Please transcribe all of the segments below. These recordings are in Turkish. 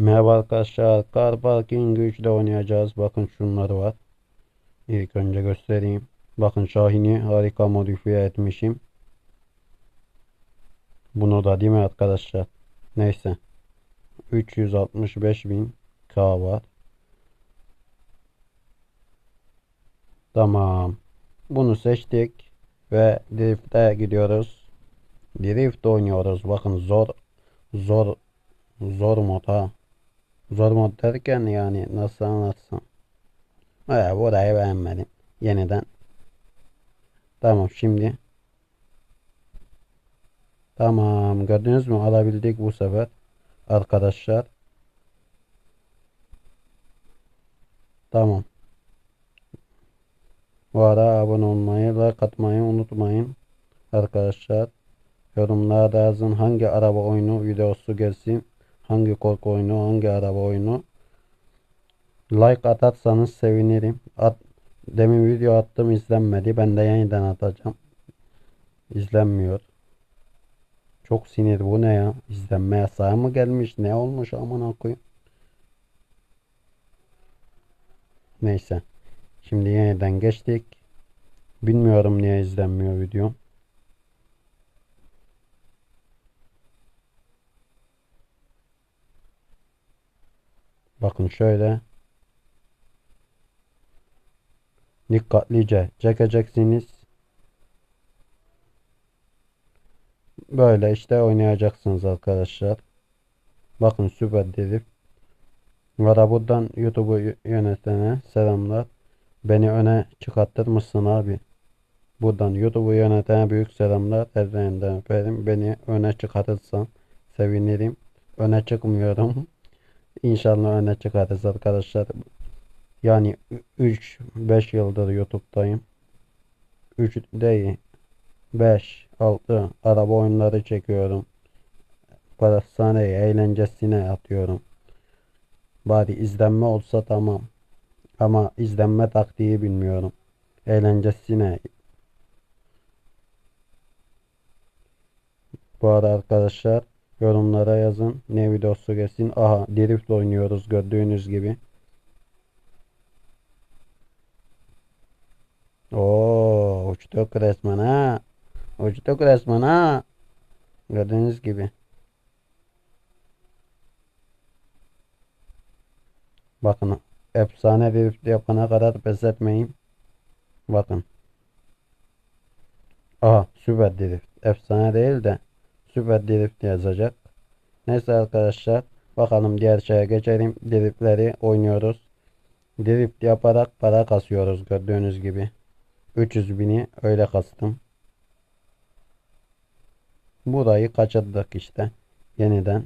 Merhaba arkadaşlar. Car Parking 3'de oynayacağız. Bakın şunları var. İlk önce göstereyim. Bakın Şahin'i harika modifiye etmişim. Bunu da değil mi arkadaşlar? Neyse. 365 bin K var. Tamam. Bunu seçtik. Ve drift'e gidiyoruz. Drift oynuyoruz. Bakın zor zor zor mod ha. Zor mod derken yani nasıl anlatsam. Evet burayı beğenmedim. Yeniden. Tamam şimdi. Tamam gördünüz mü alabildik bu sefer. Arkadaşlar. Tamam. Bu ara abone olmayı, like atmayı unutmayın. Arkadaşlar. Yorumlarda yazın hangi araba oyunu videosu gelsin. Hangi korku oyunu, hangi araba oyunu. Like atarsanız sevinirim. At, demin video attım izlenmedi. Ben de yeniden atacağım. İzlenmiyor. Çok sinir bu ne ya? İzlenme yasağı mı gelmiş? Ne olmuş aman koyayım. Neyse. Şimdi yeniden geçtik. Bilmiyorum niye izlenmiyor videom. Bakın şöyle. Dikkatlice çekeceksiniz. Böyle işte oynayacaksınız arkadaşlar. Bakın süper drift. Valla buradan YouTube'u yönetene selamlar. Beni öne çıkartır abi? Buradan YouTube'u yönetene büyük selamlar. Ellerinden öperim. Beni öne çıkartırsan sevinirim. Öne çıkmıyorum. İnşallah öne çıkarız arkadaşlar. Yani 3-5 yıldır YouTube'dayım. 3 değil 5 6 araba oyunları çekiyorum. Parasane eğlencesine atıyorum. Bari izlenme olsa tamam. Ama izlenme taktiği bilmiyorum. Eğlencesine. Bu arada arkadaşlar Yorumlara yazın. Ne videosu gelsin. Aha drift oynuyoruz gördüğünüz gibi. Oo uçtuk resmen ha. Uçtuk resmen ha. Gördüğünüz gibi. Bakın efsane drift yapana kadar pes etmeyin. Bakın. Aha süper drift. Efsane değil de süper drift yazacak. Neyse arkadaşlar bakalım diğer şeye geçelim. Driftleri oynuyoruz. Drift yaparak para kasıyoruz gördüğünüz gibi. 300 bini öyle kastım. Burayı kaçırdık işte. Yeniden.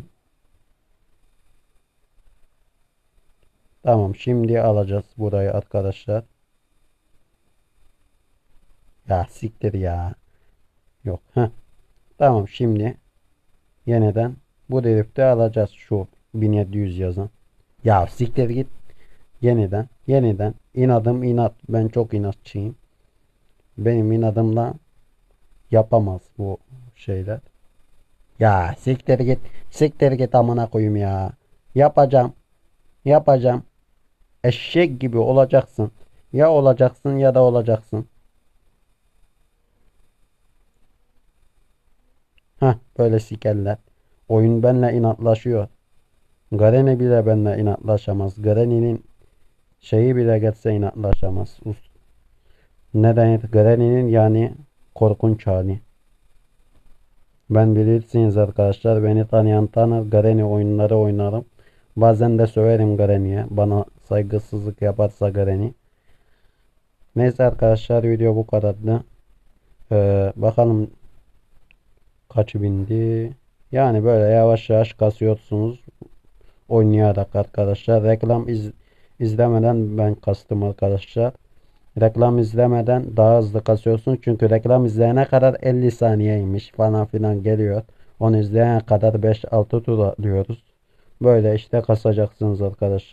Tamam şimdi alacağız burayı arkadaşlar. Ya siktir ya. Yok. Heh. Tamam şimdi yeniden bu drifti alacağız şu 1700 yazan. Ya siktir git. Yeniden. Yeniden. İnadım inat. Ben çok inatçıyım. Benim inadımla yapamaz bu şeyler. Ya siktir git. Siktir git amına koyayım ya. Yapacağım. Yapacağım. Eşek gibi olacaksın. Ya olacaksın ya da olacaksın. Heh böyle sikerler. Oyun benle inatlaşıyor. Garene bile benle inatlaşamaz. Garene'nin şeyi bile geçse inatlaşamaz. Neden? Garene'nin yani korkunç hali. Ben bilirsiniz arkadaşlar. Beni tanıyan tanır. Gareni oyunları oynarım. Bazen de söverim Garene'ye. Bana saygısızlık yaparsa Gareni. Neyse arkadaşlar video bu kadardı. Ee, bakalım kaç bindi. Yani böyle yavaş yavaş kasıyorsunuz. Oynayarak arkadaşlar. Reklam iz, izlemeden ben kastım arkadaşlar. Reklam izlemeden daha hızlı kasıyorsun. Çünkü reklam izleyene kadar 50 saniyeymiş falan filan geliyor. Onu izleyene kadar 5-6 tur alıyoruz. Böyle işte kasacaksınız arkadaşlar.